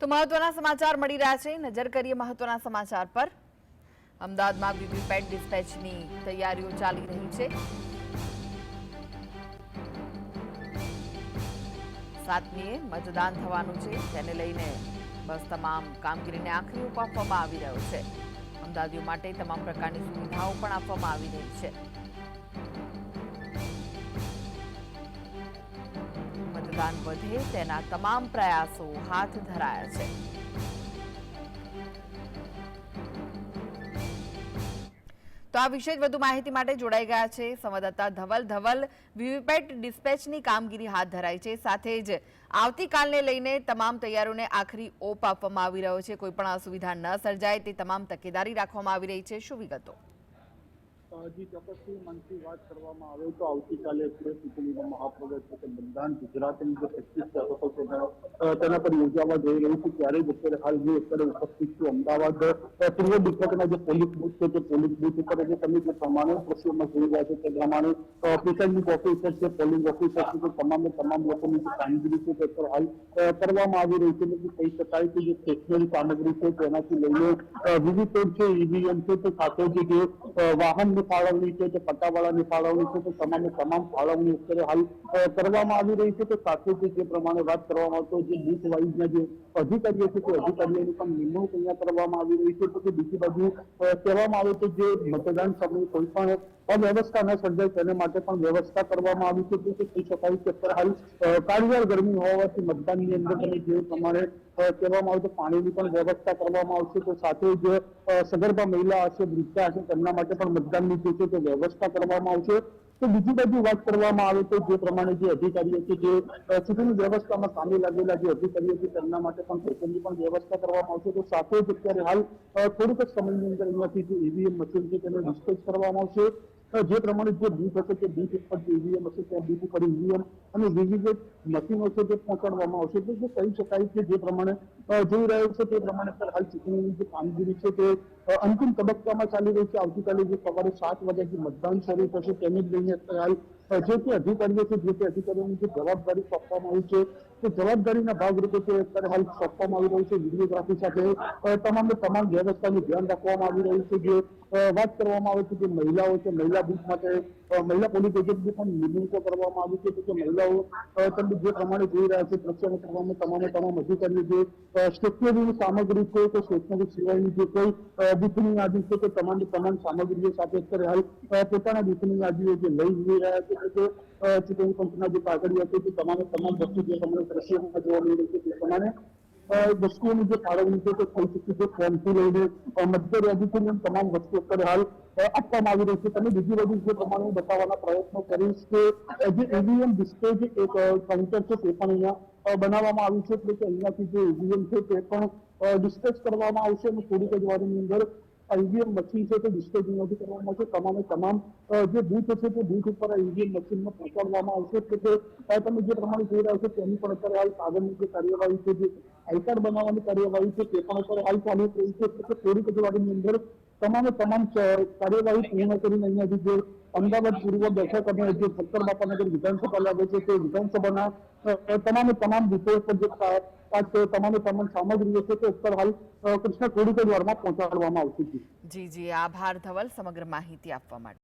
તો મહત્વના સમાચાર મળી રહ્યા છે. નજર કરીએ મહત્વના સમાચાર પર. અમદાવાદમાં વીવીપેટ ડિસ્પેચની તૈયારીઓ ચાલી રહી છે. સાતમીએ મતદાન થવાનું છે. તેને લઈને બસ તમામ કામગીરીને આખરી ઓપ આપવામાં આવી રહ્યો છે. અમદાવાદીઓ માટે તમામ પ્રકારની સુવિધાઓ પણ આપવામાં આવી રહી છે. મતદાન વધે તેના તમામ પ્રયાસો હાથ ધરાયા છે. તો આ વિશે વધુ માહિતી માટે જોડાઈ ગયા છે સંવાદદાતા ધવલ. ધવલ, વીવીપેટ ડિસ્પેચની કામગીરી હાથ ધરાઈ છે. સાથે જ આવતીકાલને લઈને તમામ તૈયારીઓને આખરી ઓપ આપવામાં આવી રહ્યો છે. કોઈ પણ અસુવિધા ન સર્જાય, તે તમામ તકેદારી રાખવામાં આવી રહી છે. શું વિગતો? હજી ચોક્કસથી મનથી વાત કરવામાં આવે તો આવતીકાલે સુરત ચૂંટણીનો મહાપ્રગટ છે મતદાન ગુજરાતની જે પચીસ તારીખો છે તેના પર યોજાવા જઈ રહ્યું છે, ત્યારે અત્યારે હાલ જે અત્યારે ઉપસ્થિત છું અમદાવાદ પૂર્વ ડિસ્ટ્રિક્ટના જે પોલીસ બુથ છે તે પોલીસ બુથ ઉપર જે તમે જે પ્રમાણે દ્રશ્યોમાં જોઈ રહ્યા છે, તે પ્રમાણે પ્રિસાઇડિંગ ઓફિસર છે, પોલીસ ઓફિસર છે, તે તમામે તમામ લોકોની જે કામગીરી છે, તે પર હાલ કરવામાં આવી રહી છે, એટલે કહી શકાય કે જે સ્ટેશનરી સામગ્રી છે, તેનાથી લઈને વિવિધ છે ઈવીએમ છે, તે સાથે જ જે અ, ફાળવણી છે જે પટ્ટાવાળાની ફાળવણી છે તે તમામે તમામ ફાળવણી અત્યારે હાલ કરવામાં આવી રહી છે. તો સાથે જ પ્રમાણે વાત કરવામાં આવતો જે બુથ વાઇઝના જે અધિકારીઓ છે તે અધિકારીઓની પણ નિમણૂક અહીંયા કરવામાં આવી રહી છે. તો બીજી બાજુ કહેવામાં આવે તો જે મતદાન સમયે કોઈ પણ અવ્યવસ્થા ન સર્જાય તેને માટે પણ વ્યવસ્થા કરવામાં આવી છે. તો કહી શકાય કે અત્યારે હાલ અ, ગરમી હોવાથી મતદાનની અંદર તમે જે પ્રમાણે કહેવામાં આવે તો પાણીની પણ વ્યવસ્થા કરવામાં આવશે. તો સાથે જ સગર્ભા મહિલા હશે, વૃદ્ધા હશે, તેમના માટે પણ મતદાનની જે છે તે વ્યવસ્થા કરવામાં આવશે. તો બીજી બાજુ વાત કરવામાં આવે તો જે પ્રમાણે જે અધિકારીઓ છે જે ચૂંટણી વ્યવસ્થામાં સામે લાગેલા જે અધિકારીઓ છે તેમના માટે પણ પેશનની પણ વ્યવસ્થા કરવામાં આવશે. તો સાથે જ અત્યારે હાલ થોડુંક જ સમયની અંદર અહીંયાથી જે ઈવીએમ મશીન છે તેને ડિસ્પેચ કરવામાં આવશે. જે પ્રમાણે જે બૂથ હશે તે બૂથ ઉપર જે ઈવીએમ હશે ત્યાં બૂથ ઉપર ઈવીએમ અને વિવિધ મશીનો છે તે પહોંચાડવામાં આવશે. તો જે કહી શકાય કે જે પ્રમાણે જોઈ રહ્યો છે તે પ્રમાણે અત્યારે હાલ ચૂંટણીની જે કામગીરી છે તે અંતિમ તબક્કામાં ચાલી રહી છે. આવતીકાલે જે સવારે સાત વાગ્યાથી મતદાન શરૂ થશે. તેને જ લઈને હાલ જે તે અધિકારીઓ છે જે તે અધિકારીઓની જે જવાબદારી સોંપવામાં આવી છે તે જવાબદારીના ભાગરૂપે તે અત્યારે હાલ સોંપવામાં આવી રહ્યું છે વિડીયોગ્રાફી સાથે. તમામે તમામ વ્યવસ્થાનું ધ્યાન રાખવામાં આવી રહ્યું છે જે વાત કરવામાં આવે છે જે મહિલાઓ છે મહિલા બુથ માટે મહિલા પોલીસ એજન્ટની પણ નિમણૂકો કરવામાં આવી છે કે મહિલાઓ તમને તમે જે પ્રમાણે જોઈ રહ્યા છે દ્રશ્યમાં કરવામાં તમામે તમામ અધિકારીઓ જે સ્ટેશનરીની સામગ્રી છે કે સ્ટેશનરી સિવાયની જે કોઈ અ, બૂથની યાદી છે કે તમામ તમામ સામગ્રીઓ સાથે અત્યારે હાલ પોતાના બૂથની યાદીઓ જે લઈ જઈ રહ્યા છે કે જે અ, ચૂંટણી પંચના જે કાગળિયા છે તે તમામે તમામ વસ્તુ જે તમને દ્રશ્યોમાં જોવા મળી રહી છે તે પ્રમાણે અ, વસ્તુઓની જે ફાળવણી છે તે થઈ ચૂકી છે ફોર્મથી લઈને અ, મતદાર યાદીથી લઈને તમામ વસ્તુ અત્યારે હાલ અ, આપવામાં આવી રહી છે તમે બીજી બાજુ જે પ્રમાણે હું બતાવવાના પ્રયત્નો કરીશ કે અ, જે ઈવીએમ ડિસ્પ્લે જે એક કાઉન્ટર છે તે પણ અહીંયા અ, બનાવવામાં આવ્યું છે એટલે કે અહીંયાથી જે ઈવીએમ છે તે પણ ડિસ્પેચ કરવામાં આવશે અને થોડીક જ વારની અંદર ઈવીએમ મશીન છે તે ડિસ્પ્લે અહીંયાથી કરવામાં આવશે તમામે તમામ અ, જે બૂથ છે તે બૂથ ઉપર આ ઈવીએમ મશીનમાં પહોંચાડવામાં આવશે એટલે કે અ, તમે જે પ્રમાણે જોઈ રહ્યા છો તેની પણ અત્યારે હાલ આગળની જે કાર્યવાહી છે જે આઈ કાર્ડ બનાવવાની કાર્યવાહી છે તે પણ અત્યારે હાલ ચાલુ થઈ છે એટલે કે થોડીક જ વારની અંદર તમામે તમામ કાર્યવાહી પૂર્ણ કરીને અહીંયાથી જે અમદાવાદ પૂર્વ બેઠક અને જે સત્તર બાપાનગર વિધાનસભા લાગે છે તે વિધાનસભાના તમામે તમામ વિષયો પર જે તમામે તમામ સામગ્રીઓ છે તે અત્યારે હાલ કૃષ્ણ થોડીક જ વારમાં પહોંચાડવામાં આવશે જી જી આભાર ધવલ સમગ્ર માહિતી આપવા માટે.